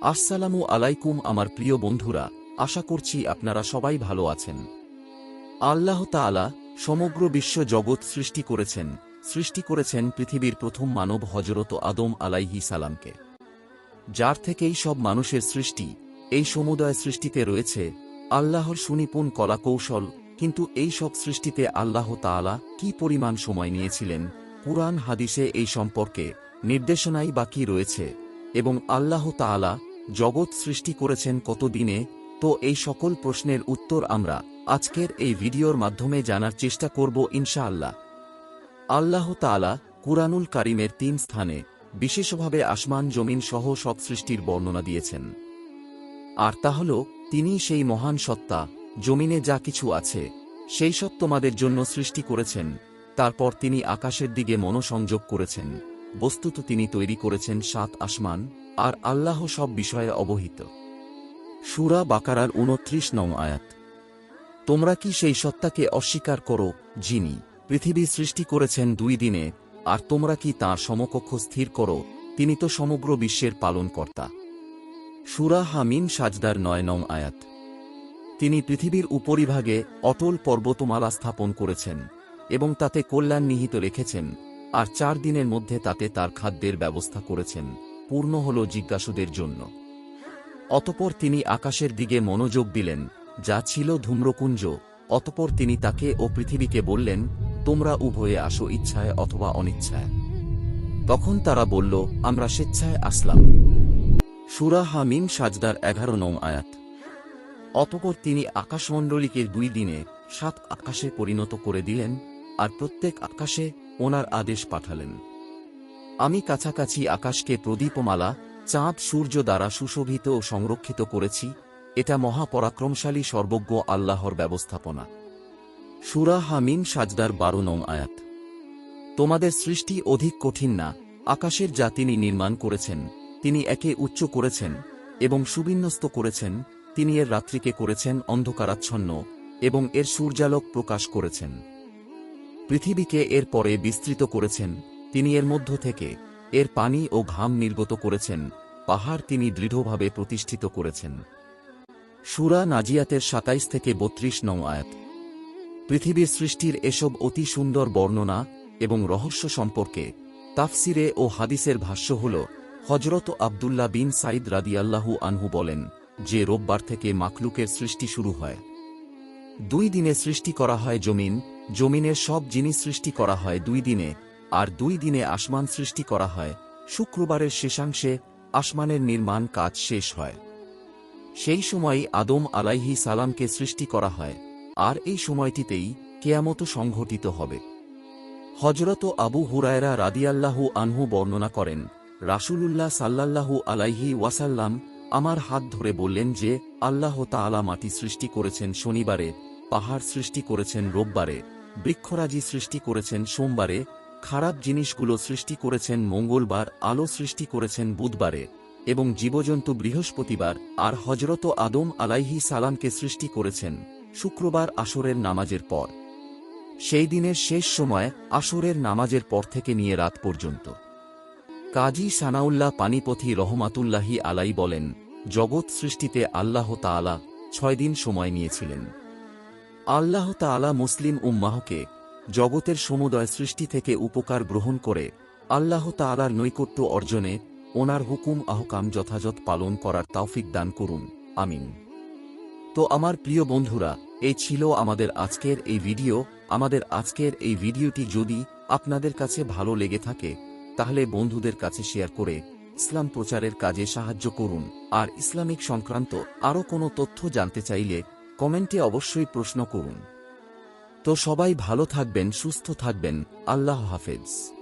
আসসালামু আলাইকুম আমার প্রিয় বন্ধুরা, আশা করছি আপনারা সবাই ভালো আছেন। আল্লাহ তাআলা সমগ্র বিশ্ব জগৎ সৃষ্টি করেছেন সৃষ্টি করেছেন পৃথিবীর প্রথম মানব হজরত আদম আলাইহি সালামকে। যার থেকেই সব মানুষের সৃষ্টি, এই সমুদয় সৃষ্টিতে রয়েছে আল্লাহর সুনিপুণ কলাকৌশল, কিন্তু এই সব সৃষ্টিতে আল্লাহ তাআলা কি পরিমাণ সময় নিয়েছিলেন, কুরআন হাদিসে এই সম্পর্কে নির্দেশনাই বাকি রয়েছে এবং আল্লাহ তাআলা জগৎ সৃষ্টি করেছেন কত দিনে তো এই সকল প্রশ্নের উত্তর আমরা আজকের এই ভিডিওর মাধ্যমে জানার চেষ্টা করব ইনশাআল্লাহ। আল্লাহ তাআলা কুরআনুল কারিমের তিন স্থানে বিশেষভাবে আসমান জমিন সহ সব সৃষ্টির বর্ণনা দিয়েছেন। আর তা হল, তিনি সেই মহান সত্তা, জমিনে যা কিছু আছে, সেই সব তোমাদের জন্য সৃষ্টি করেছেন, তারপর তিনি আকাশের দিকে মনোসংযোগ করেছেন। বস্তুত তিনি তৈরি করেছেন সাত আসমান, আর আল্লাহ সব বিষয়ে অবহিত। সুরা বাকারার উনত্রিশ নং আয়াত। তোমরা কি সেই সত্তাকে অস্বীকার করো, যিনি পৃথিবী সৃষ্টি করেছেন দুই দিনে, আর তোমরা কি তাঁর সমকক্ষ স্থির করো, তিনি তো সমগ্র বিশ্বের পালনকর্তা। সুরা হামিন সাজদার নয় নং আয়াত। তিনি পৃথিবীর উপরিভাগে অটল পর্বতমালা স্থাপন করেছেন, এবং তাতে কল্যাণ নিহিত রেখেছেন আর চার দিনের মধ্যে তাতে তার খাদ্যের ব্যবস্থা করেছেন, পূর্ণ হল জিজ্ঞাসুদের জন্য। অতপর তিনি আকাশের দিকে মনোযোগ দিলেন, যা ছিল ধূম্রকুঞ্জ। অতপর তিনি তাকে ও পৃথিবীকে বললেন, তোমরা উভয়ে আসো ইচ্ছায় অথবা অনিচ্ছায়। তখন তারা বলল, আমরা স্বেচ্ছায় আসলাম। সুরা হামিম, সাজদার এগারো নং আয়াত। অতপর তিনি আকাশমণ্ডলীকে দুই দিনে সাত আকাশে পরিণত করে দিলেন, আর প্রত্যেক আকাশে ওনার আদেশ পাঠালেন। আমি কাছাকাছি আকাশকে প্রদীপমালা, চাঁদ সূর্য দ্বারা সুশোভিত ও সংরক্ষিত করেছি, এটা মহাপরাক্রমশালী সর্বজ্ঞ আল্লাহর ব্যবস্থাপনা। সুরা হামিম সাজদার বারো নং আয়াত। তোমাদের সৃষ্টি অধিক কঠিন না, আকাশের যা তিনি নির্মাণ করেছেন, তিনি একে উচ্চ করেছেন, এবং সুবিন্যস্ত করেছেন, তিনি এর রাত্রিকে করেছেন অন্ধকারাচ্ছন্ন, এবং এর সূর্যালোক প্রকাশ করেছেন। পৃথিবীকে এর পরে বিস্তৃত করেছেন। তিনি এর মধ্য থেকে এর পানি ও ঘাম নির্গত করেছেন। পাহাড় তিনি দৃঢ়ভাবে প্রতিষ্ঠিত করেছেন। সুরা নাজিয়াতের সাতাইশ থেকে বত্রিশ নং আয়াত। পৃথিবীর সৃষ্টির এসব অতি সুন্দর বর্ণনা এবং রহস্য সম্পর্কে তাফসিরে ও হাদিসের ভাষ্য হল হজরত আবদুল্লাহ বিন সাইদ রাদিয়াল্লাহু আনহু বলেন, যে রোববার থেকে মাকলুকের সৃষ্টি শুরু হয়। দুই দিনে সৃষ্টি করা হয় জমিন জমিনের সব জিনিস সৃষ্টি করা হয় দুই দিনে, আর দুই দিনে আসমান সৃষ্টি করা হয়। শুক্রবারের শেষাংশে আসমানের নির্মাণ কাজ শেষ হয়। সেই সময়ই আদম আলাইহি সালামকে সৃষ্টি করা হয়, আর এই সময়টিতেই কেয়ামত সংঘটিত হবে। হজরত আবু হুরায়রা রাদিয়াল্লাহু আনহু বর্ণনা করেন, রাসূলুল্লাহ সাল্লাল্লাহু আলাইহি ওয়াসাল্লাম আমার হাত ধরে বললেন যে, আল্লাহ তাআলা মাটি সৃষ্টি করেছেন শনিবারে, পাহাড় সৃষ্টি করেছেন রোববারে। বৃক্ষরাজি সৃষ্টি করেছেন সোমবারে, খারাপ জিনিসগুলো সৃষ্টি করেছেন মঙ্গলবার, আলো সৃষ্টি করেছেন বুধবারে, এবং জীবজন্তু বৃহস্পতিবার, আর হজরত আদম আলাইহি সালামকে সৃষ্টি করেছেন শুক্রবার আসরের নামাজের পর। সেই দিনের শেষ সময় আসরের নামাজের পর থেকে নিয়ে রাত পর্যন্ত। কাজী সানাউল্লাহ পানিপথি রহমাতুল্লাহি আলাই বলেন, জগৎ সৃষ্টিতে আল্লাহ তাআলা ছয় দিন সময় নিয়েছিলেন। আল্লাহ তাআলা মুসলিম উম্মাহকে জগতের সমুদয় সৃষ্টি থেকে উপকার গ্রহণ করে আল্লাহ তাআলার নৈকট্য অর্জনে ওনার হুকুম আহকাম যথাযথ পালন করার তাওফিক দান করুন। আমিন। তো আমার প্রিয় বন্ধুরা, এই ছিল আমাদের আজকের এই ভিডিও। আমাদের আজকের এই ভিডিওটি যদি আপনাদের কাছে ভালো লেগে থাকে, তাহলে বন্ধুদের কাছে শেয়ার করে ইসলাম প্রচারের কাজে সাহায্য করুন। আর ইসলামিক সংক্রান্ত আরও কোনো তথ্য জানতে চাইলে কমেন্টে অবশ্যই প্রশ্ন করুন। তো সবাই ভালো থাকবেন সুস্থ থাকবেন। আল্লাহ হাফেজ।